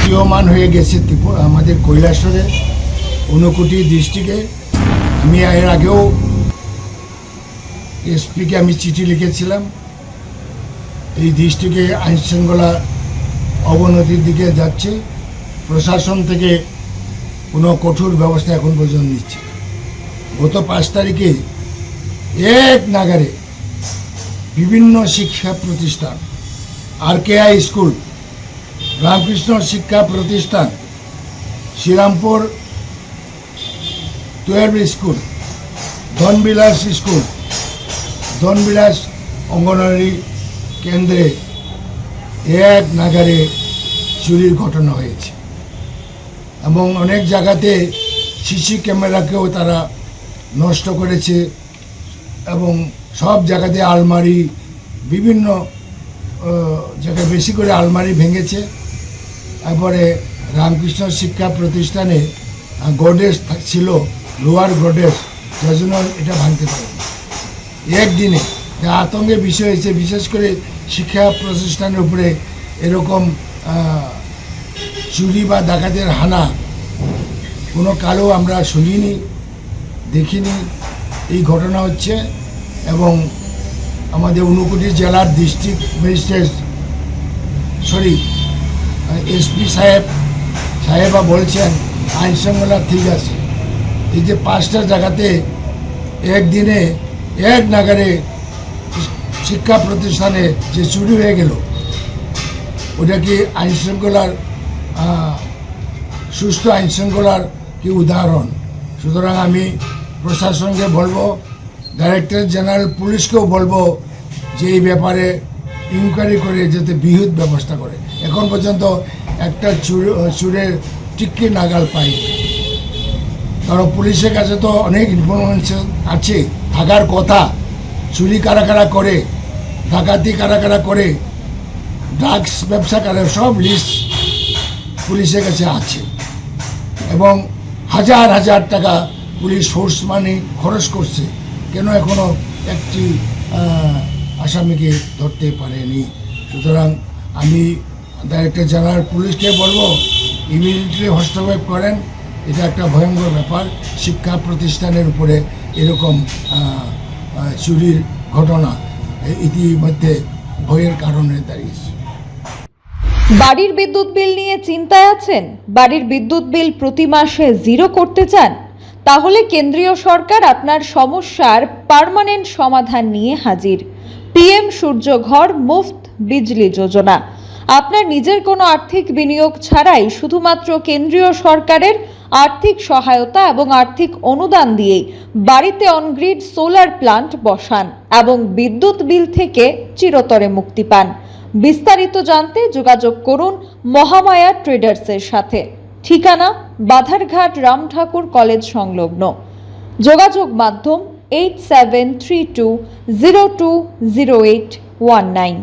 প্রতীয়মান হয়ে গেছে ত্রিপুরা, আমাদের কৈলাসরে, ঊনকোটি ডিস্ট্রিক্টে। আমি এর আগেও এসপিকে আমি চিঠি লিখেছিলাম। এই ডিস্ট্রিক্টে আইনশৃঙ্খলা অবনতির দিকে যাচ্ছে। প্রশাসন থেকে কোনো কঠোর ব্যবস্থা এখন পর্যন্ত নিচ্ছে গত পাঁচ তারিখে এক নাগারে বিভিন্ন শিক্ষা প্রতিষ্ঠান, R K I school Ramakrishna শিক্ষা প্রতিষ্ঠান, Shrirampur twelve school, Dhanbilas school, Dhanbilas anganwadi কেন্দ্রে এক নাগারে চুরির ঘটনা হয়েছে এবং অনেক জায়গাতে সিসি ক্যামেরাকেও তারা নষ্ট করেছে এবং সব জায়গাতে আলমারি বিভিন্ন জায়গায় বেশি করে আলমারি ভেঙেছে। তারপরে রামকৃষ্ণ শিক্ষা প্রতিষ্ঠানে গোডেস ছিল, লোয়ার গোডেস, যার এটা ভাঙতে পারেনি একদিনে যা আতঙ্কের বিষয় হয়েছে, বিশেষ করে শিক্ষা প্রতিষ্ঠানের উপরে এরকম চুরি বা ডাকাতের হানা, কোনো কালো আমরা শুনিনি, দেখিনি। এই ঘটনা হচ্ছে এবং আমাদের ঊনকোটি জেলার ডিস্ট্রিক্ট ম্যাজিস্ট্রেট সরি এসপি সাহেব, সাহেবা বলছেন, আইন শৃঙ্খলা ঠিক আছে। এই যে পাঁচটা জায়গাতে একদিনে এক নাগারে শিক্ষা প্রতিষ্ঠানে যে চুরি হয়ে গেল, ওটা কি আইন শৃঙ্খলার সুস্থ আইন শৃঙ্খলার কি উদাহরণ? সুতরাং আমি প্রশাসনকে বলব, ডাইরেক্টর জেনারেল পুলিশকেও বলব যে এই ব্যাপারে ইনকোয়ারি করে যাতে বিহুত ব্যবস্থা করে। এখন পর্যন্ত একটা চুর চুরের টিক্কি নাগাল পাই। কারণ পুলিশের কাছে তো অনেক ইনফরমেশন আছে, থাকার কথা। চুরি কারা কারা করে, ডাকাতি কারা কারা করে ড্রাগস ব্যবসা করে, সব লিস্ট পুলিশের কাছে আছে। এবং হাজার হাজার টাকা পুলিশ সোর্স মানি খরচ করছে। কেন এখনও একটি আসামিকে ধরতে পারেনি। সুতরাং আমি ডাইরেক্টর জেনারেল পুলিশকে বলব, ইমিডিয়েটলি হস্তক্ষেপ করেন। এটা একটা ভয়ঙ্কর ব্যাপার। শিক্ষা প্রতিষ্ঠানের উপরে এরকম চুরির ঘটনা ইতিমধ্যে ভয়ের কারণে দাঁড়িয়েছে। বাড়ির বিদ্যুৎ বিল নিয়ে চিন্তায় আছেন? বাড়ির বিদ্যুৎ বিল প্রতি মাসে জিরো করতে চান? তাহলে কেন্দ্রীয় সরকার আপনার সমস্যার পার্মানেন্ট সমাধান নিয়ে হাজির। পিএম সূর্যঘর মুফত বিজলি যোজনা। আপনার নিজের কোনো আর্থিক বিনিয়োগ ছাড়াই শুধুমাত্র কেন্দ্রীয় সরকারের আর্থিক সহায়তা এবং আর্থিক অনুদান দিয়েই বাড়িতে অনগ্রিড সোলার প্লান্ট বসান এবং বিদ্যুৎ বিল থেকে চিরতরে মুক্তি পান। বিস্তারিত জানতে যোগাযোগ করুন মহামায়া ট্রেডার্সের সাথে। ঠিকানা বাধারঘাট রাম ঠাকুর কলেজ সংলগ্ন। যোগাযোগ মাধ্যম eight seven three two zero two zero eight one nine